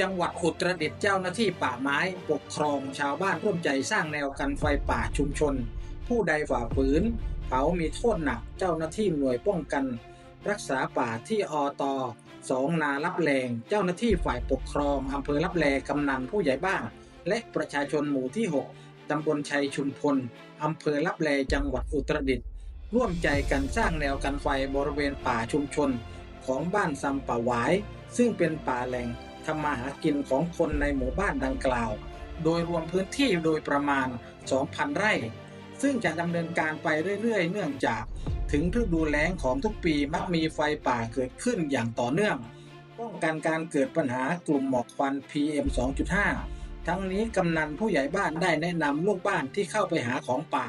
จังหวัดอุตรดิตถ์เจ้าหน้าที่ป่าไม้ปกครองชาวบ้านร่วมใจสร้างแนวกันไฟป่าชุมชน ผู้ใดฝ่าฝืนเผามีโทษหนักเจ้าหน้าที่หน่วยป้องกัน รักษาป่าที่อตสองนาลับแลงเจ้าหน้าที่ฝ่ายปกครองอำเภอลับแลกำนันผู้ใหญ่บ้าน และประชาชนหมู่ที่ 6ตำบลชัยชุมพลอำเภอลับแลจังหวัดอุตรดิตถ์ร่วมใจกันสร้างแนวกันไฟบริเวณป่าชุมชน ของบ้านซัมป่าหวาย ซึ่งเป็นป่าแหล่ง ทำมาหากินของคนในหมู่บ้านดังกล่าว โดยรวมพื้นที่โดยประมาณ 2,000 ไร่ ซึ่งจะดำเนินการไปเรื่อยๆ เนื่องจากถึงฤดูแล้งของทุกปีมักมีไฟป่าเกิดขึ้นอย่างต่อเนื่อง ป้องกันการเกิดปัญหากลุ่มหมอกควัน PM 2.5 ทั้งนี้กำนันผู้ใหญ่บ้านได้แนะนำลูกบ้านที่เข้าไปหาของป่า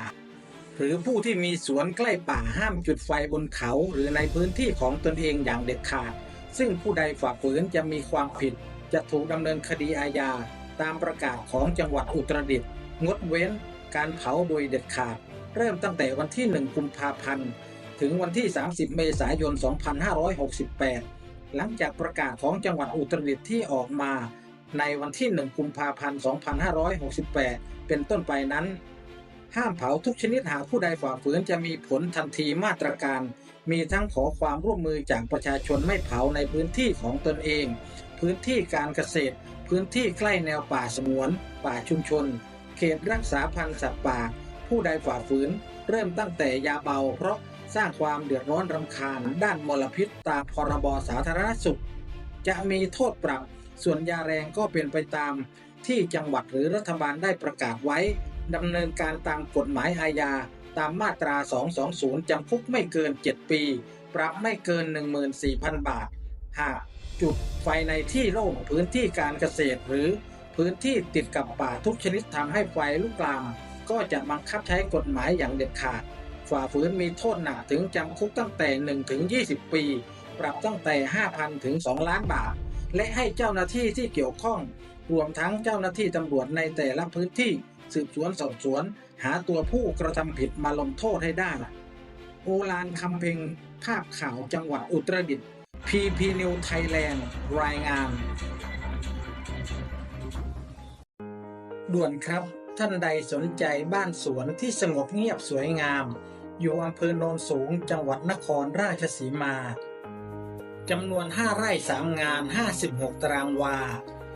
หรือผู้ที่มีสวนใกล้ป่าห้ามจุดไฟบนเขาหรือในพื้นที่ของตนเองอย่างเด็ดขาด ซึ่งผู้ใดฝ่าฝืนจะมีความผิด จะถูกดำเนินคดีอาญา ตามประกาศของจังหวัดอุตรดิตถ์งดเว้นการเผาโดยเด็ดขาด เริ่มตั้งแต่วันที่ 1 กุมภาพันธ์ ถึงวันที่ 30 เมษายน 2568 หลังจากประกาศของจังหวัดอุตรดิตถ์ที่ออกมา ในวันที่ 1 กุมภาพันธ์ 2568 เป็นต้นไปนั้น ห้ามเผาทุกชนิดหากผู้ใดฝ่าฝืนจะมีผลทันทีมาตรการ มีทั้งขอความร่วมมือจากประชาชนไม่เผาในพื้นที่ของตนเอง พื้นที่การเกษตร พื้นที่ใกล้แนวป่าสงวน ป่าชุมชน เขตรักษาพันธุ์สัตว์ป่า ผู้ใดฝ่าฝืน เริ่มตั้งแต่ยาเบา เพราะสร้างความเดือดร้อนรำคาญ ด้านมลพิษตามพรบสาธารณสุข จะมีโทษปรับ ส่วนยาแรงก็เป็นไปตาม ที่จังหวัดหรือรัฐบาลได้ประกาศไว้ดำเนินการตามกฎหมายอาญา ตามมาตรา 220 จำคุกไม่เกิน 7 ปี ปรับไม่เกิน 14,000 บาท หากจุดไฟในที่โล่งพื้นที่การเกษตรหรือพื้นที่ติดกับป่าทุกชนิดทำให้ไฟลุกลาม ก็จะบังคับใช้กฎหมายอย่างเด็ดขาด ฝ่าฝืนมีโทษหนักถึงจำคุกตั้งแต่ 1 ถึง 20 ปี ปรับตั้งแต่ 5,000 ถึง 2 ล้านบาท และให้เจ้าหน้าที่ที่เกี่ยวข้อง รวมทั้งเจ้าหน้าที่ตำรวจในแต่ละพื้นที่ สืบสวนสอบสวน หาตัวผู้กระทำผิดมาลงโทษให้ได้ โอลานคำเพ็งภาพข่าวจังหวัดอุตรดิตถ์ PP New Thailand รายงาน ด่วนครับ ท่านใดสนใจบ้านสวนที่สงบเงียบสวยงาม อยู่อำเภอโนนสูงจังหวัดนครราชสีมาจำนวน 5 ไร่ 3 งาน 56 ตารางวา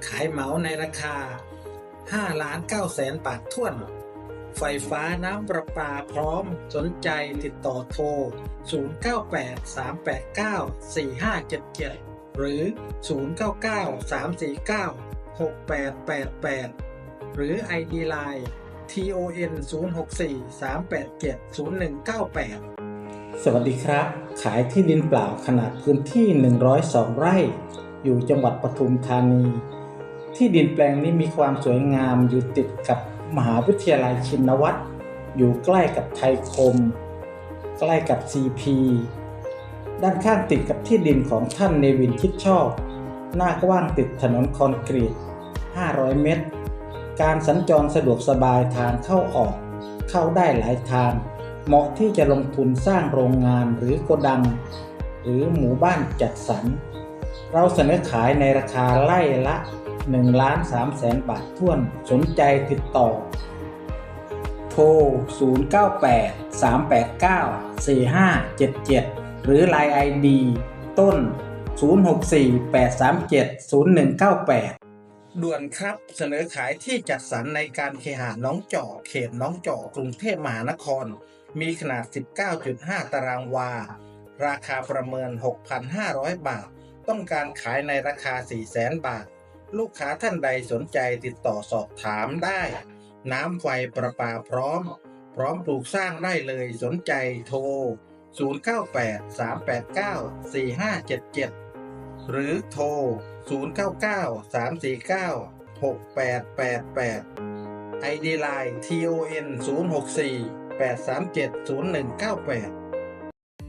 ขายเหมาในราคา 5 ล้าน9แสนบาทท้วน ไฟฟ้าน้ำประปาพร้อม สนใจติดต่อโทร 0983894577 หรือ 0993496888 หรือ ID Line TON 064 387 0198 สวัสดีครับ ขายที่ดินเปล่าขนาดพื้นที่ 102 ไร่ อยู่จังหวัดปทุมธานี ที่ดินแปลงนี้มีความสวยงามอยู่ติดกับ มหาวิทยาลัยชินวัตรอยู่ใกล้กับไทยคม ใกล้กับ CP ด้านข้างติดกับที่ดินของท่านเนวินคิดชอบ หน้ากว้างติดถนนคอนกรีต 500 เมตร การสัญจรสะดวกสบายทางเข้าออก เข้าได้หลายทาง เหมาะที่จะลงทุนสร้างโรงงานหรือโกดัง หรือหมู่บ้านจัดสรร เราเสนอขายในราคาไร่ละ1ล้าน3แสนบาทท้วนสนใจติดต่อ โทร 098 389 4577 หรือ Line ID ต้น 064 837 0198 ด่วนครับเสนอขายที่จัดสรรในการเคหะน้องจอกเขตน้องจอกกรุงเทพมหานคร มีขนาด 19.5 ตารางวา ราคาประเมิน 6,500 บาท ต้องการขายในราคา 400,000 บาท ลูกค้าท่านใดสนใจติดต่อสอบถามได้ น้ำไฟประปาพร้อม พร้อมปลูกสร้างได้เลยสนใจโทร 098 389 4577 หรือโทร 099 349 6888 ID Line TON 064 837 0198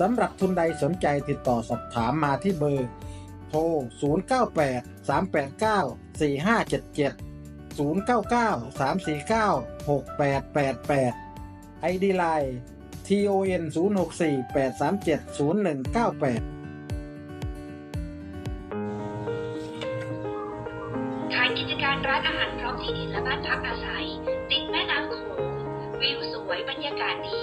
สำหรับทุนใดสนใจติดต่อสอบถามมาที่เบอร์ โทร 098 389 4577 099 349 6888 ID Line TON 064 837 0198ขายกิจการร้านอาหารพร้อมที่ดินและบ้านพักอาศัย ติดแม่น้ำโขงวิวสวยบรรยากาศดี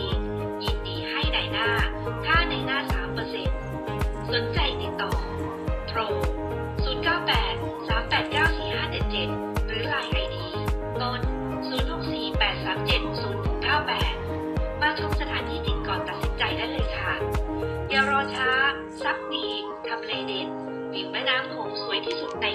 ง 08370698 มาชมสถานที่จริงก่อนตัดสินใจได้เลยค่ะ อย่ารอช้าซับมีทำเลเด็ดวิวแม่น้ำโขงสวยที่สุดใน